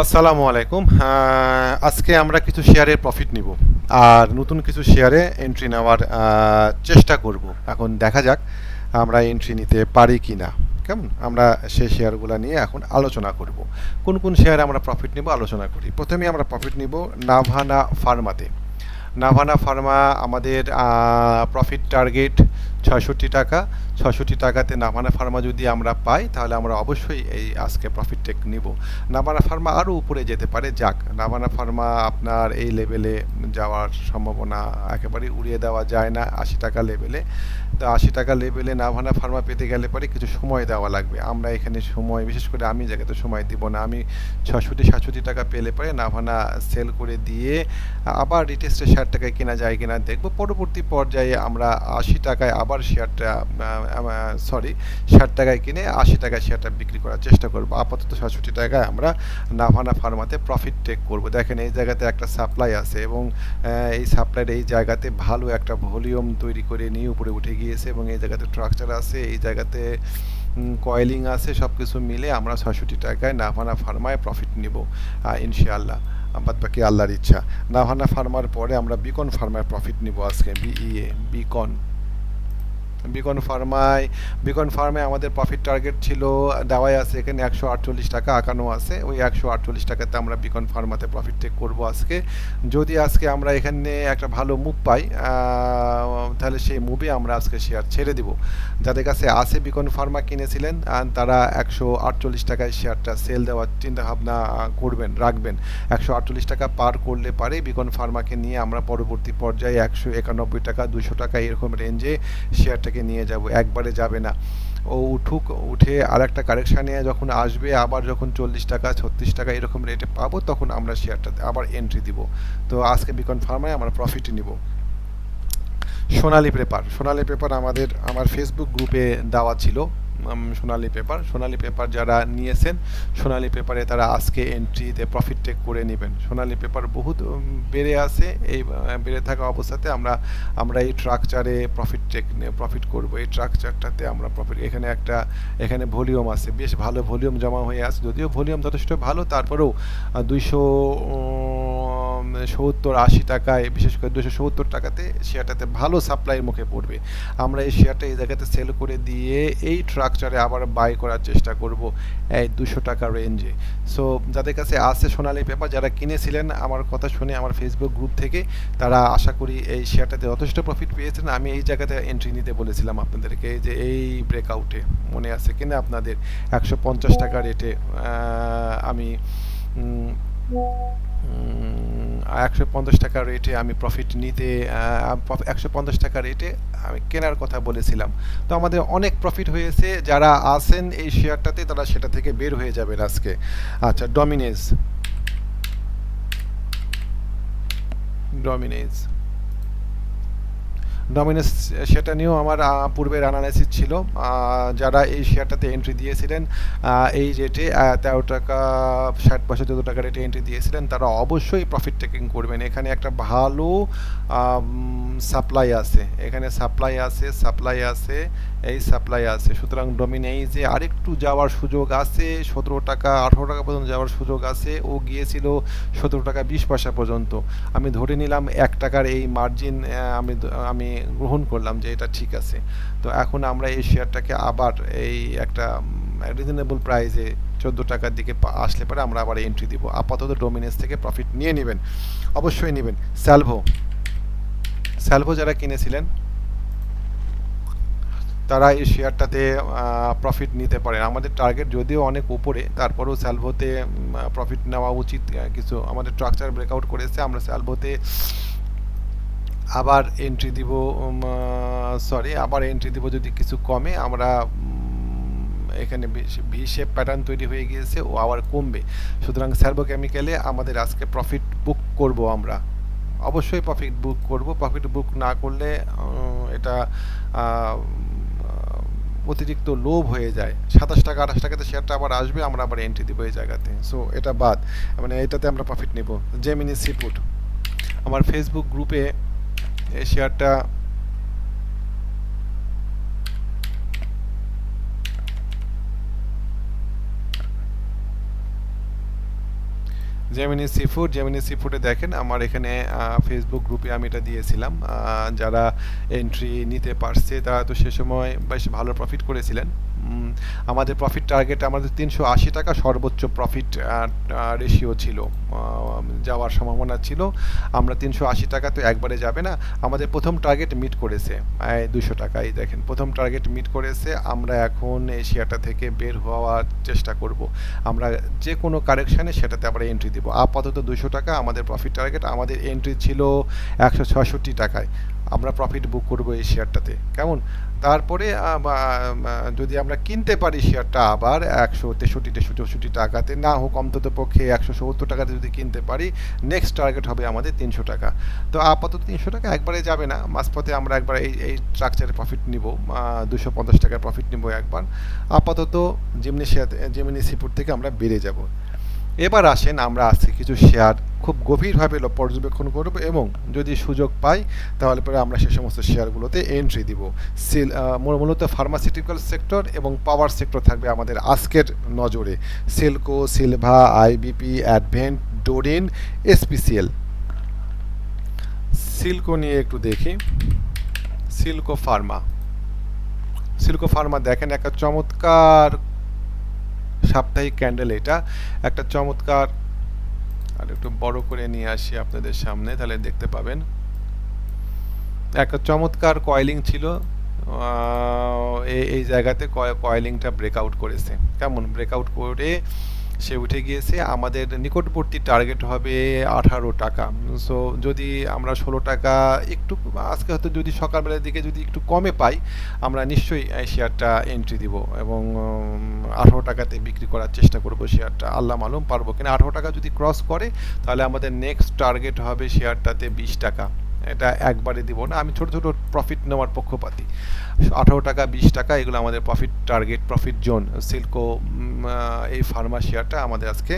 আসসালামু আলাইকুম। আজকে আমরা কিছু শেয়ারের প্রফিট নিব আর নতুন কিছু শেয়ারে এন্ট্রি নেওয়ার চেষ্টা করব। এখন দেখা যাক আমরা এন্ট্রি নিতে পারি কি না কেমন? আমরা সেই শেয়ারগুলো নিয়ে এখন আলোচনা করব। কোন কোন শেয়ারে আমরা প্রফিট নিব আলোচনা করি। প্রথমে আমরা প্রফিট নিব নাভানা ফার্মাতে নাভানা ফার্মা আমাদের প্রফিট টার্গেট ছয়ষট্টি টাকা, ছয়ষট্টি টাকাতে নাভানা ফার্মা যদি আমরা পাই, তাহলে আমরা অবশ্যই এই আজকে প্রফিট টেক নিব। নাভানা ফার্মা আরও উপরে যেতে পারে, যাক, নামানা ফার্মা আপনার এই লেভেলে যাওয়ার সম্ভাবনা একেবারে উড়িয়ে দেওয়া যায় না, আশি টাকা লেভেলে তো আশি টাকা লেভেলে নাভানা ফার্মা পেতে গেলে পরে কিছু সময় দেওয়া লাগবে। আমরা এখানে সময়, বিশেষ করে আমি জায়গাতে সময় দিব না। আমি ছষট্টি সাতষট্টি টাকা পেলে পরে নাভানা সেল করে দিয়ে, আবার রিটেস্টে ষাট টাকায় কেনা যায় কিনা দেখব। পরবর্তী পর্যায়ে আমরা আশি টাকায় আবার শেয়ারটা সরি ষাট টাকায় কিনে আশি টাকায় শেয়ারটা বিক্রি করার চেষ্টা করব। আপাতত সাতষট্টি টাকায় আমরা নাভানা ফার্মাতে প্রফিট টেক করব। দেখেন এই জায়গাতে একটা সাপ্লাই আছে এবং এই সাপ্লাইয়ের এই জায়গাতে ভালো একটা ভলিউম তৈরি করে নিয়ে উপরে উঠে গিয়েছে এবং এই জায়গাতে স্ট্রাকচার আছে, এই জায়গাতে কয়েলিং আছে সব কিছু মিলে আমরা ছয়ষট্টি টাকায় নাভানা ফার্মায় প্রফিট নিব ইনশাআল্লাহ। বাদ বাকি আল্লাহর ইচ্ছা। নাভানা ফার্মার পরে আমরা বিকন ফার্মায় প্রফিট নিব আজকে বিইএ বিকন বিকন ফার্মায় বিকন ফার্মে আমাদের প্রফিট টার্গেট ছিল, দেওয়াই আছে এখানে একশো আটচল্লিশ টাকা, আঁকানো আছে। ওই একশো আটচল্লিশ টাকাতে আমরা বিকন ফার্মাতে প্রফিট টেক করব আজকে। যদি আজকে আমরা এখানে একটা ভালো মুভ পাই তাহলে সেই মুভে আমরা আজকে শেয়ার ছেড়ে দিব। যাদের কাছে আছে বিকন ফার্মা কিনেছিলেন তারা একশো আটচল্লিশ টাকায় শেয়ারটা সেল দেওয়ার চিন্তা ভাবনা করবেন, রাখবেন। একশো আটচল্লিশ টাকা পার করলে পারে বিকন ফার্মাকে নিয়ে আমরা পরবর্তী পর্যায়ে একশো একানব্বই টাকা দুশো টাকা এরকম রেঞ্জে শেয়ারটাকে নিয়ে যাব, একবারে যাবে না। ও উঠুক, উঠে আর একটা কারেকশানে যখন আসবে, আবার যখন চল্লিশ টাকা, ছত্রিশ টাকা এরকম রেটে পাবো, তখন আমরা শেয়ারটাতে আবার এন্ট্রি দিব। তো আজকে বিকন ফার্মায় আমরা প্রফিট নিব। সোনালি পেপার সোনালি পেপার আমাদের, আমার ফেসবুক গ্রুপে দেওয়া ছিল। সোনালি পেপার সোনালি পেপার যারা নিয়েছেন, সোনালি পেপারে তারা আজকে এন্ট্রিতে প্রফিট টেক করে নেবেন। সোনালি পেপার বহুত বেড়ে আছে। এই বেড়ে থাকা অবস্থাতে আমরা আমরা এই ট্রাকচারে প্রফিট টেক প্রফিট করব। এই ট্রাকচারটাতে আমরা প্রফিট এখানে একটা, এখানে ভলিউম আছে। বেশ ভালো ভলিউম জমা হয়ে আছে। যদিও ভলিউম যথেষ্ট ভালো, তারপরেও দুইশো সত্তর আশি টাকায়, বিশেষ করে দুশো সত্তর টাকাতে শেয়ারটাতে ভালো সাপ্লাইয়ের মুখে পড়বে। আমরা এই শেয়ারটা এই জায়গাতে সেল করে দিয়ে এই ট্রাকচারে আবার বাই করার চেষ্টা করব এই দুশো টাকা রেঞ্জে সো যাদের কাছে আছে সোনালি পেপার যারা কিনেছিলেন, আমার কথা শুনে আমার ফেসবুক গ্রুপ থেকে, তারা আশা করি এই শেয়ারটাতে যথেষ্ট প্রফিট পেয়েছেন। আমি এই জায়গাতে এন্ট্রি নিতে বলেছিলাম আপনাদেরকে যে এই ব্রেকআউটে মনে আছে কিনা আপনাদের? একশো পঞ্চাশ টাকা রেটে আমি একশো পঞ্চাশ টাকা রেটে আমি প্রফিট নিতে একশো পঞ্চাশ টাকা রেটে আমি কেনার কথা বলেছিলাম। তো আমাদের অনেক প্রফিট হয়েছে, যারা আছেন এই শেয়ারটাতে তারা সেটা থেকে বের হয়ে যাবেন আজকে। আচ্ছা ডমিনেজ ডমিনেজ ডমিনেস, সেটা নিয়েও আমার পূর্বের অ্যানালাইসিস ছিল। যারা এই শেয়ারটাতে এন্ট্রি দিয়েছিলেন এই রেটে তেরো টাকা, ষাট পয়সা, চোদ্দ টাকা রেটে এন্ট্রি দিয়েছিলেন, তারা অবশ্যই প্রফিট টেকিং করবেন। এখানে একটা ভালো সাপ্লাই আছে। এখানে সাপ্লাই আছে সাপ্লাই আছে, এই সাপ্লাই আছে। সুতরাং ডমিনেইজে আরেকটু যাওয়ার সুযোগ আছে, সতেরো টাকা, আঠেরো টাকা পর্যন্ত যাওয়ার সুযোগ আছে, ও গিয়েছিল সতেরো টাকা, বিশ পয়সা পর্যন্ত। আমি ধরে নিলাম এক টাকার এই মার্জিন আমি আমি গ্রহণ করলাম যে এটা ঠিক আছে। তো এখন আমরা এই শেয়ারটাকে আবার এই একটা রিজনেবল প্রাইসে চোদ্দ টাকার দিকে আসলে পরে আমরা আবার এন্ট্রি দিব। আপাতত ডোমিনেন্স থেকে প্রফিট নিয়ে নেবেন। অবশ্যই নেবেন। স্যালভো স্যালভো যারা কিনেছিলেন, তারা এই শেয়ারটাতে প্রফিট নিতে পারেন। আমাদের টার্গেট যদিও অনেক উপরে, তারপরেও স্যালভোতে প্রফিট নেওয়া উচিত কিছু। আমাদের স্ট্রাকচার ব্রেকআউট করেছে, আমরা স্যালভোতে আবার এন্ট্রি দিব সরি আবার এন্ট্রি দিব যদি কিছু কমে, আমরা এখানে ভি শেপ প্যাটার্ন তৈরি হয়ে গিয়েছে, ও আবার কমবে। সুতরাং স্যালভো কেমিক্যালে আমাদের আজকে প্রফিট বুক করব আমরা। অবশ্যই প্রফিট বুক করব। প্রফিট বুক না করলে এটা অতিরিক্ত লোভ হয়ে যায়। সাতাশ টাকা, আঠাশ টাকাতে শেয়ারটা আবার আসবে, আমরা আবার এন্ট্রি দিব এই জায়গাতে। সো এটা বাদ। মানে এটাতে আমরা প্রফিট নেব। জেমিনি সিপুট আমার ফেসবুক গ্রুপে এই Gemini sea food Gemini sea ফুডে দেখেন, আমার এখানে ফেসবুক গ্রুপে আমি এটা দিয়েছিলাম। যারা এন্ট্রি নিতে পারছে, তারা তো সে সময় বেশ ভালো প্রফিট করেছিলেন। আমাদের প্রফিট টার্গেট আমাদের তিনশো আশি টাকা সর্বোচ্চ প্রফিট রেশিও ছিল। যাওয়ার সম্ভাবনা ছিল। আমরা তিনশো আশি টাকা তো একবারে যাবে না। আমাদের প্রথম টার্গেট মিট করেছে দুশো টাকাই দেখেন। প্রথম টার্গেট মিট করেছে, আমরা এখন এশিয়াটা থেকে বের হওয়ার চেষ্টা করব। আমরা যে কোনো কারেকশানে সেটাতে আমরা এন্ট্রি দেবো। আপাতত দুশো টাকা আমাদের প্রফিট টার্গেট আমাদের এন্ট্রি ছিল একশো ছষট্টি টাকায়। আমরা প্রফিট বুক করব এই শেয়ারটাতে কেমন? তারপরে যদি আমরা কিনতে পারি শেয়ারটা আবার একশো তেষট্টি তেষট্টি চৌষট্টি টাকাতে, না হোক অন্তত পক্ষে একশো সত্তর টাকাতে যদি কিনতে পারি নেক্সট টার্গেট হবে আমাদের তিনশো টাকা। তো আপাতত তিনশো টাকা একবারে যাবে না। মাঝপথে আমরা একবার এই এই স্ট্রাকচারে প্রফিট নিব। দুশো পঞ্চাশ টাকার প্রফিট নিব একবার। আপাতত যেমনি শেয়ার যেমনি সিপুর থেকে আমরা বেড়ে যাব। এবার আসেন আমরা আজকে কিছু শেয়ার খুব গভীরভাবে পর্যবেক্ষণ করব এবং যদি সুযোগ পাই, তাহলে পরে আমরা সে সমস্ত শেয়ারগুলোতে এন্ট্রি দিব। সিল মূলত ফার্মাসিউটিক্যাল সেক্টর এবং পাওয়ার সেক্টর থাকবে আমাদের আজকের নজরে। সিলকো সিলভা আইবিপি অ্যাডভেন্ট ডোরিন এসপিসিএল সিলকো নিয়ে একটু দেখি। সিলকো ফার্মা সিলকো ফার্মা দেখেন একটা চমৎকার সাপ্তাহিক ক্যান্ডেল এটা একটা চমৎকার, আর একটু বড় করে নিয়ে আসি আপনাদের সামনে, তাহলে দেখতে পাবেন। একটা চমৎকার কয়েলিং ছিল এই জায়গাতে কয়েলিংটা ব্রেকআউট করেছে। কেমন? ব্রেকআউট করে সে উঠে গিয়েছে। আমাদের নিকটবর্তী টার্গেট হবে আঠারো টাকা। সো যদি আমরা ষোলো টাকা একটু, আজকে হয়তো যদি সকালবেলার দিকে যদি একটু কমে পাই, আমরা নিশ্চয়ই শেয়ারটা এন্ট্রি দিব এবং আঠারো টাকাতে বিক্রি করার চেষ্টা করব শেয়ারটা আল্লাহ মালুম পারব কিনা? আঠারো টাকা যদি ক্রস করে, তাহলে আমাদের নেক্সট টার্গেট হবে শেয়ারটাতে বিশ টাকা। এটা একবারে দিব না। আমি ছোট ছোট প্রফিট নেওয়ার পক্ষপাতি। আঠারো টাকা, বিশ টাকা, এগুলো আমাদের profit target profit zone Silco এই ফার্মা শেয়ারটা আমাদের আজকে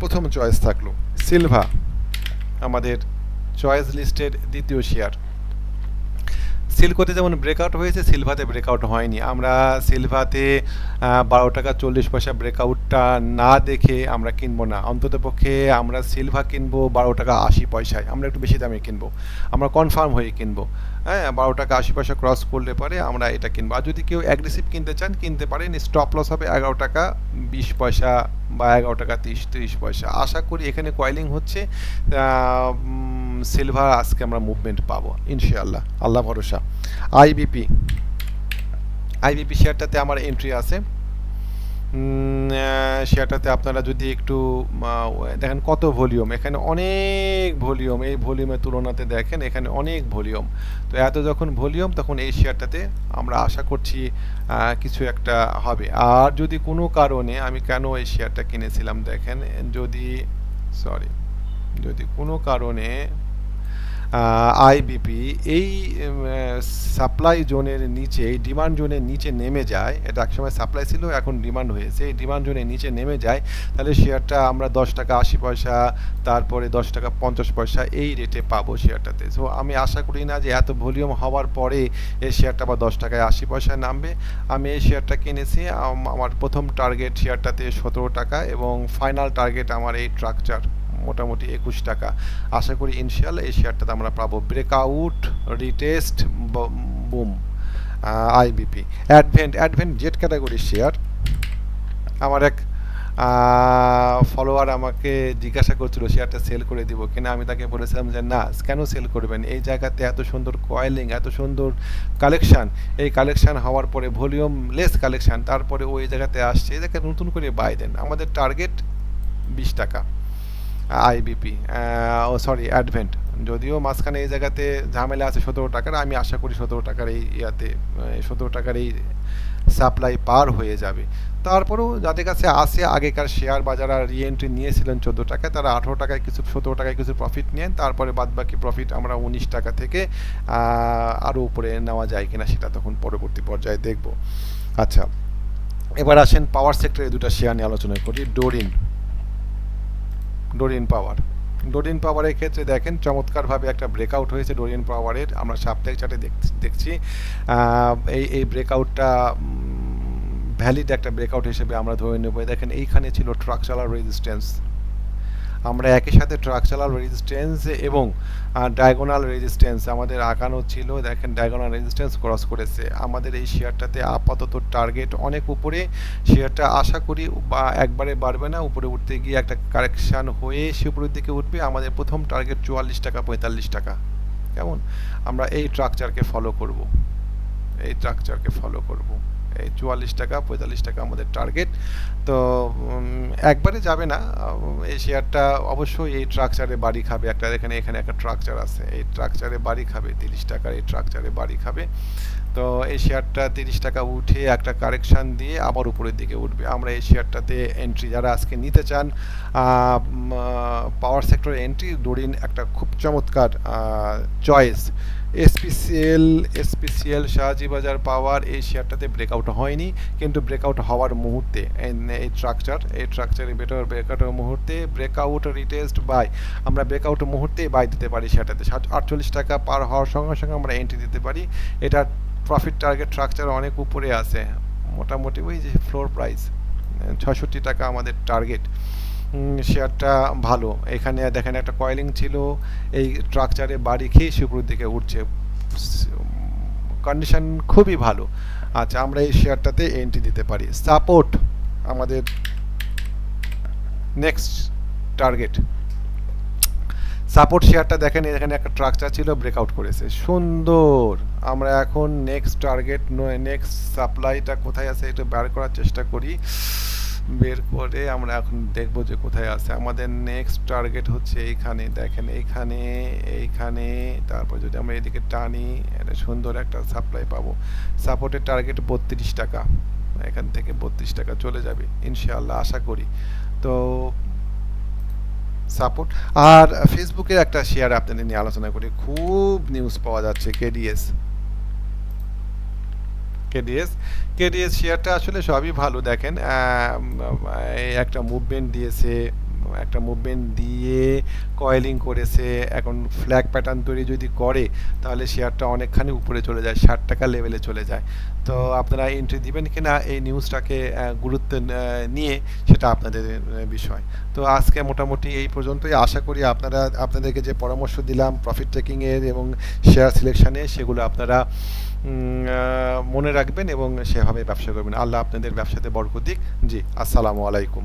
প্রথম চয়েস থাকল। সিলভা আমাদের চয়েস লিস্টের দ্বিতীয় শেয়ার সিলকোতে যেমন ব্রেকআউট হয়েছে, সিলভাতে ব্রেকআউট হয়নি। আমরা সিলভাতে বারো টাকা চল্লিশ পয়সা ব্রেকআউটটা না দেখে আমরা কিনবো না। অন্তত পক্ষে আমরা সিলভা কিনবো বারো টাকা আশি পয়সায়। আমরা একটু বেশি দামে কিনবো। আমরা কনফার্ম হয়ে কিনবো। হ্যাঁ বারো টাকা আশি পয়সা ক্রস করলে পরে আমরা এটা কিনবো। আর যদি কেউ অ্যাগ্রেসিভ কিনতে চান, কিনতে পারেন। স্টপ লস হবে এগারো টাকা বিশ পয়সা বা এগারো টাকা তিরিশ তিরিশ পয়সা। আশা করি এখানে কয়েলিং হচ্ছে। সিলভার আজকে আমরা মুভমেন্ট পাবো, ইনশাআল্লাহ। আল্লাহ ভরসা। আইবিপি আইবিপি শেয়ারটাতে আমার এন্ট্রি আছে। শেয়ারটাতে আপনারা যদি একটু দেখেন কত ভলিউম এখানে অনেক ভলিউম এই ভলিউমের তুলনাতে দেখেন এখানে অনেক ভলিউম তো এত যখন ভলিউম তখন এই শেয়ারটাতে আমরা আশা করছি কিছু একটা হবে। আর যদি কোনো কারণে আমি কেন এই শেয়ারটা কিনেছিলাম দেখেন, যদি সরি যদি কোনো কারণে আইবিপি এই সাপ্লাই জোনের নিচে, এই ডিমান্ড জোনের নিচে নেমে যায়, এটা একসময় সাপ্লাই ছিল, এখন ডিমান্ড হয়েছে, এই ডিমান্ড জোনের নিচে নেমে যায়, তাহলে শেয়ারটা আমরা দশ টাকা আশি পয়সা, তারপরে দশ টাকা পঞ্চাশ পয়সা এই রেটে পাবো শেয়ারটাতে সো আমি আশা করি না যে এত ভলিউম হওয়ার পরে এই শেয়ারটা আবার দশ টাকায় আশি পয়সায় নামবে। আমি এই শেয়ারটা কিনেছি আমার প্রথম টার্গেট শেয়ারটাতে সতেরো টাকা এবং ফাইনাল টার্গেট আমার এই ট্রাকচার মোটামুটি একুশ টাকা। আশা করি ইনশাল্লাহ এই শেয়ারটাতে আমরা পাবো breakout retest boom IBP advent advent jet ক্যাটাগরির শেয়ার আমার এক ফলোয়ার আমাকে জিজ্ঞাসা করছিল শেয়ারটা সেল করে দিব কিনা, আমি তাকে বলেছিলাম যে না, কেন সেল করবেন? এই জায়গাতে এত সুন্দর কয়েলিং এত সুন্দর কালেকশান এই কালেকশান হওয়ার পরে ভলিউম লেস কালেকশান তারপরে ওই জায়গাতে আসছে, এই জায়গায় নতুন করে বাই দেন। আমাদের টার্গেট বিশ টাকা। আইবিপি ও সরি অ্যাডভেন্ট যদিও মাঝখানে এই জায়গাতে ঝামেলা আছে সতেরো টাকার, আমি আশা করি সতেরো টাকার এই ইয়াতে সতেরো টাকার এই সাপ্লাই পার হয়ে যাবে। তারপরেও যাদের কাছে আসে আগেকার শেয়ার বাজার আর রিএন্ট্রি নিয়েছিলেন চোদ্দ টাকায়, তারা আঠেরো টাকায় কিছু, সতেরো টাকায় কিছু প্রফিট নেন। তারপরে বাদবাকি প্রফিট আমরা উনিশ টাকা থেকে আরও উপরে নেওয়া যায় কিনা সেটা তখন পরবর্তী পর্যায়ে দেখব। আচ্ছা এবার আসেন পাওয়ার সেক্টরে দুটো শেয়ার নিয়ে আলোচনা করি। ডোরিন ডোরিন পাওয়ার। ডোরিন পাওয়ারের ক্ষেত্রে দেখেন, চমৎকারভাবে একটা ব্রেকআউট হয়েছে ডোরিন পাওয়ারের। আমরা সাপ্তাহিক চাটে দেখছি। এই এই ব্রেকআউটটা ভ্যালিড একটা ব্রেকআউট হিসেবে আমরা ধরে নেব। দেখেন, এইখানে ছিল ট্রাক চালার রেজিস্ট্যান্স আমরা একই সাথে ট্রাকচারাল রেজিস্ট্যান্স এবং ডায়াগোনাল রেজিস্ট্যান্স আমাদের আঁকানো ছিল। দেখেন ডায়াগোনাল রেজিস্ট্যান্স ক্রস করেছে। আমাদের এই শেয়ারটাতে আপাতত টার্গেট অনেক উপরে। শেয়ারটা আশা করি বা একবারে বাড়বে না। উপরে উঠতে গিয়ে একটা কারেকশান হয়ে সে উপরের দিকে উঠবে। আমাদের প্রথম টার্গেট চুয়াল্লিশ টাকা, পঁয়তাল্লিশ টাকা। কেমন? আমরা এই স্ট্রাকচারকে ফলো করব। এই স্ট্রাকচারকে ফলো করব। এই চুয়াল্লিশ টাকা, পঁয়তাল্লিশ টাকা আমাদের টার্গেট তো একবারে যাবে না। এই শেয়ারটা অবশ্যই এই ট্রাকচারে বাড়ি খাবে। একটা এখানে এখানে একটা ট্রাকচার আছে। এই ট্রাকচারে বাড়ি খাবে, তিরিশ টাকার এই ট্রাকচারে বাড়ি খাবে। তো, এই শেয়ারটা তিরিশ টাকা উঠে একটা কারেকশান দিয়ে আবার উপরের দিকে উঠবে। আমরা এই শেয়ারটাতে এন্ট্রি যারা আজকে নিতে চান পাওয়ার সেক্টরে এন্ট্রি দড়িন একটা খুব চমৎকার চয়েস এসপিসিএল এসপিসিএল শাহজি বাজার পাওয়ার এই শেয়ারটাতে ব্রেকআউট হয়নি। কিন্তু ব্রেকআউট হওয়ার মুহূর্তে, এই- স্ট্রাকচার এই স্ট্রাকচারে বেটার ব্রেকআউটের মুহূর্তে ব্রেকআউট রিটেস্ট বাই আমরা ব্রেকআউট মুহূর্তে বাই দিতে পারি ষাট আটচল্লিশ টাকা পার হওয়ার সঙ্গে সঙ্গে আমরা এন্ট্রি দিতে পারি। এটা প্রফিট টার্গেট স্ট্রাকচার অনেক উপরে আছে। মোটামুটি ওই যে ফ্লোর প্রাইস ছষট্টি টাকা আমাদের টার্গেট শেয়ারটা ভালো। এখানে দেখেন একটা কয়েলিং ছিল, এই স্ট্রাকচারে বাড়ি খেয়ে শুক্র দিকে উঠছে। কন্ডিশন খুবই ভালো। আচ্ছা আমরা এই শেয়ারটাতে এন্ট্রি দিতে পারি। সাপোর্ট আমাদের নেক্সট টার্গেট সাপোর্ট শেয়ারটা দেখেন, এখানে একটা স্ট্রাকচার ছিল ব্রেকআউট করেছে। সুন্দর! আমরা এখন নেক্সট টার্গেট নেক্সট সাপ্লাইটা কোথায় আছে এটা বের করার চেষ্টা করি। বের করে আমরা এখন দেখব যে কোথায় আছে। আমাদের নেক্সট টার্গেট হচ্ছে এইখানে। দেখেন এইখানে এইখানে, তারপর যদি আমরা এদিকে টানি, এটা সুন্দর একটা সাপ্লাই পাবো। সাপোর্টের টার্গেট বত্রিশ টাকা। এখান থেকে বত্রিশ টাকা চলে যাবে, ইনশাআল্লাহ আশা করি। তো সাপোর্ট আর ফেসবুকের একটা শেয়ার আপনাদের নিয়ে আলোচনা করি। খুব নিউজ পাওয়া যাচ্ছে কেডিএস কেডিএস। কেডিএস শেয়ারটা আসলে সবই ভালো, দেখেন একটা মুভমেন্ট দিয়েছে, একটা মুভমেন্ট দিয়ে কয়েলিং করেছে, এখন ফ্ল্যাগ প্যাটার্ন তৈরি যদি করে, তাহলে শেয়ারটা অনেকখানি উপরে চলে যায়, ষাট টাকা লেভেলে চলে যায়। তো আপনারা এন্ট্রি দিবেন কি না এই নিউজটাকে গুরুত্ব নিয়ে সেটা আপনাদের বিষয়। তো আজকে মোটামুটি এই পর্যন্তই। আশা করি আপনারা, আপনাদেরকে যে পরামর্শ দিলাম প্রফিট টেকিংয়ের এবং শেয়ার সিলেকশনে সেগুলো আপনারা মনে রাখবেন এবং সেভাবে ব্যবসা করবেন। আল্লাহ আপনাদের ব্যবসাতে বরকত দিক। জি আসসালামু আলাইকুম।